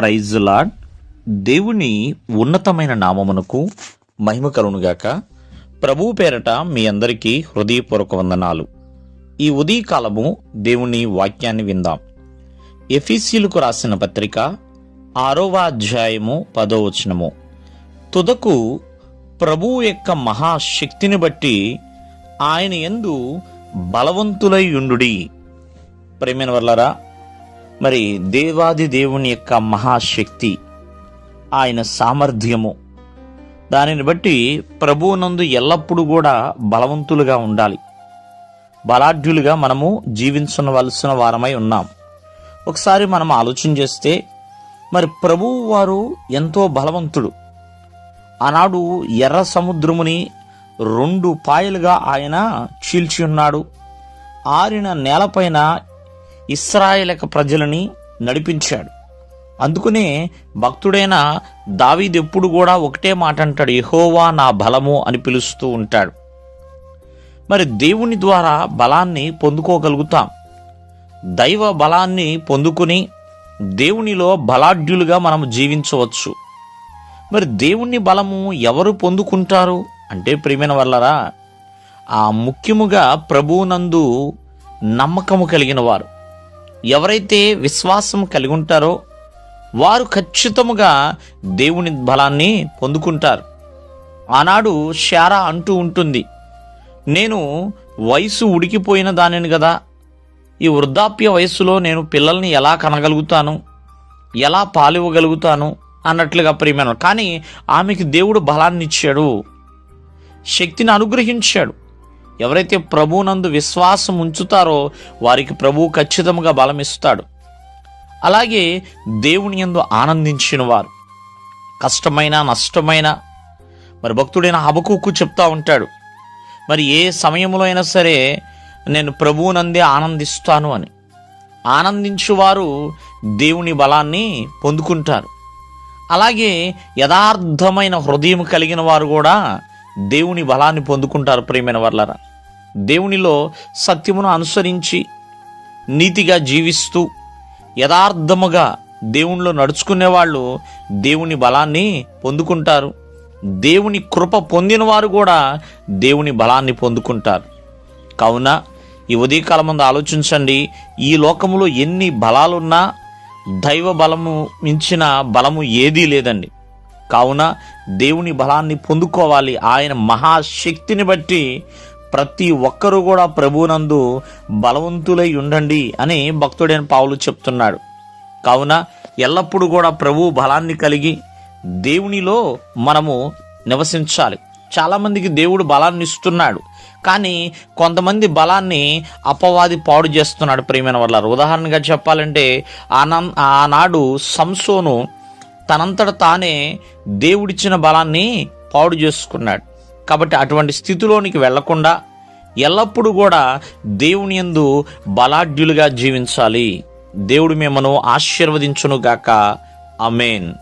Praise lord దేవుని ఉన్నతమైన నామమునకు మహిమ కలునుగాక ప్రభువు పేరట మీ అందరికీ హృదయపూర్వక వందనాలు. ఈ ఉదయకాలము దేవుని వాక్యాన్ని విందాం. ఎఫీసీలకు రాసిన పత్రిక ఆరవ అధ్యాయము పదో వచనము. తుదకు ప్రభువు యొక్క మహాశక్తిని బట్టి ఆయన యందు బలవంతులై ఉండుడి. ప్రేమైన వల్లరా మరి దేవాది దేవుని యొక్క మహాశక్తి ఆయన సామర్థ్యము. దానిని బట్టి ప్రభువునందు ఎల్లప్పుడూ కూడా బలవంతులుగా ఉండాలి. బలాఢ్యులుగా మనము జీవించవలసిన వారమై ఉన్నాం. ఒకసారి మనం ఆలోచన చేస్తే మరి ప్రభువు వారు ఎంతో బలవంతుడు. ఆనాడు ఎర్ర సముద్రముని రెండు పాయలుగా ఆయన చీల్చి ఉన్నాడు. ఆరిన నేలపైన ఇస్రాయేలక ప్రజలని నడిపించాడు. అందుకనే భక్తుడైన దావీద్ ఎప్పుడు కూడా ఒకటే మాట అంటాడు యహోవా నా బలము అని పిలుస్తూ ఉంటాడు. మరి దేవుని ద్వారా బలాన్ని పొందుకోగలుగుతాం. దైవ బలాన్ని పొందుకుని దేవునిలో బలాఢ్యులుగా మనం జీవించవచ్చు. మరి దేవుని బలము ఎవరు పొందుకుంటారు? అంటే ప్రియమైన వల్లరా ఆ ముఖ్యముగా ప్రభువునందు నమ్మకము కలిగిన వారు. ఎవరైతే విశ్వాసం కలిగి ఉంటారో వారు ఖచ్చితముగా దేవుని బలాన్ని పొందుకుంటారు. ఆనాడు శారా అంటూ ఉంటుంది నేను వయసు ఉడికిపోయిన దానిని కదా ఈ వృద్ధాప్య వయస్సులో నేను పిల్లల్ని ఎలా కనగలుగుతాను ఎలా పాలివ్వగలుగుతాను అన్నట్లుగా ప్రియమైన కానీ ఆమెకి దేవుడు బలాన్ని ఇచ్చాడు శక్తిని అనుగ్రహించాడు. ఎవరైతే ప్రభువునందు విశ్వాసం ఉంచుతారో వారికి ప్రభువు ఖచ్చితంగా బలం ఇస్తాడు అలాగే దేవుని యందు ఆనందించిన వారు కష్టమైన నష్టమైన మరి భక్తుడైన హబకుక్కు చెప్తా ఉంటాడు మరి ఏ సమయంలో అయినా సరే నేను ప్రభువునందే ఆనందిస్తాను అని. ఆనందించువారు దేవుని బలాన్ని పొందుకుంటారు. అలాగే యథార్థమైన హృదయం కలిగిన వారు కూడా దేవుని బలాన్ని పొందుకుంటారు ప్రియమైన వర్లరా. దేవునిలో సత్యమును అనుసరించి నీతిగా జీవిస్తూ యథార్థముగా దేవునిలో నడుచుకునే వాళ్ళు దేవుని బలాన్ని పొందుకుంటారు. దేవుని కృప పొందిన వారు కూడా దేవుని బలాన్ని పొందుకుంటారు. కావున ఈ ఉదయకాలం ముందు ఆలోచించండి ఈ లోకములో ఎన్ని బలాలున్నా దైవ బలము మించిన బలము ఏదీ లేదండి. కావున దేవుని బలాన్ని పొందుకోవాలి. ఆయన మహాశక్తిని బట్టి ప్రతి ఒక్కరూ కూడా ప్రభువునందు బలవంతులై ఉండండి అని భక్తుడైన పావులు చెప్తున్నాడు. కావున ఎల్లప్పుడూ కూడా ప్రభు బలాన్ని కలిగి దేవునిలో మనము నివసించాలి. చాలామందికి దేవుడు బలాన్ని ఇస్తున్నాడు. కానీ కొంతమంది బలాన్ని అపవాది పాడు చేస్తున్నాడు ప్రియమైన వాళ్ళ ఉదాహరణగా చెప్పాలంటే ఆనం ఆనాడు సంసోను తనంతట తానే దేవుడిచ్చిన బలాన్ని పాడు చేసుకున్నాడు. కాబట్టి అటువంటి స్థితిలోనికి వెళ్ళకుండా ఎల్లప్పుడూ కూడా దేవుని యందు బలాఢ్యులుగా జీవించాలి. దేవుడు మిమ్మను ఆశీర్వదించునుగాక. అమేన్